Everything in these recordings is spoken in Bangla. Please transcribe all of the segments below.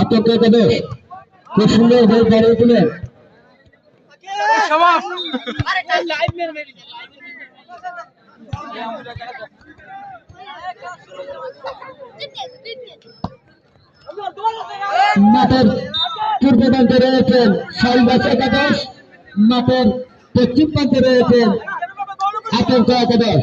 আতঙ্ক পূর্ব প্রান্তে রয়েছেন শালবাস একাদশ মাঠের পশ্চিম প্রান্তে রয়েছেন আতঙ্ক একাদশ।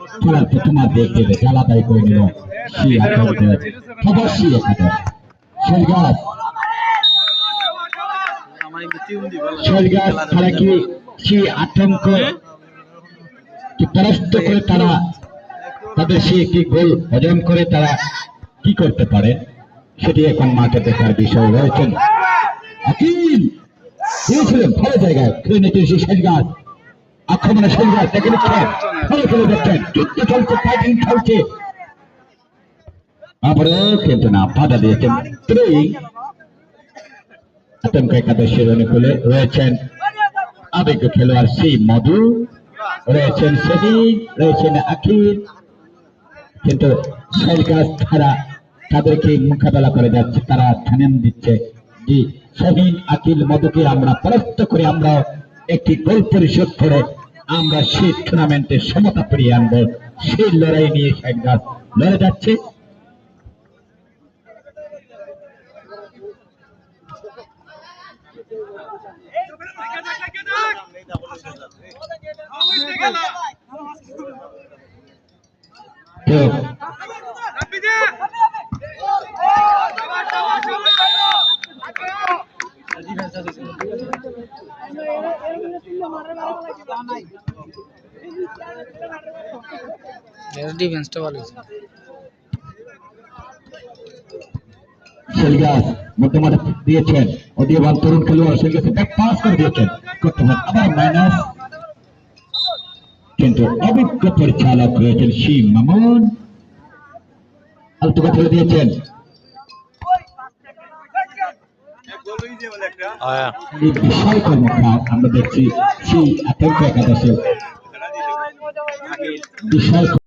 খেলার প্রথমার্ধে খেলে খেলাদায় করে নিল তারা কি আতঙ্ক পরাস্ত করে তারা তাদের সে একটি গোল হজম করে তারা কি করতে পারে? সেটি এখন মাঠে দেখার বিষয় রয়েছেন আকিল! দিয়েছিলেন ভালো জায়গায়। খেলে নিতে সেই শেষগাছ যুদ্ধ চলছে ফাইটিং চলছে। আবারও কিন্তু না, বাধা দিয়েছেন আতঙ্ক একাদশের অনুকূলে রয়েছেন আবেগ সেই মধু। রয়েছেন সেদিন রয়েছেন আখির। কিন্তু সরকার তারা তাদেরকে মোকাবেলা করে যাচ্ছে, তারা ধ্যান দিচ্ছে। যে শহীদ আকিল মধুকে আমরা পরাস্ত করে। আমরা একটি গোল পরিশোধ করে আমরা সেই টুর্নামেন্টে সমতা ফিরিয়ে আনব। সেই লড়াই নিয়ে সরকার লড়ে যাচ্ছে। ডিফেন্সটা ভালো হয়েছে সেলগাস মধ্যমাঠে দিয়েছেন অধিবান তরুণ খেলোয়াড় সেলগাস ব্যাক পাস করে দিয়েছেন করতে পারেন আবার মাইনাস কিন্তু অভিজ্ঞ পরিচালক রয়েছেন সি মামুন আলতুকা ফেলে দিয়েছেন বিশাল কর্মকার আমরা দেখছি সেই আতঙ্ক একাদশে। বিশাল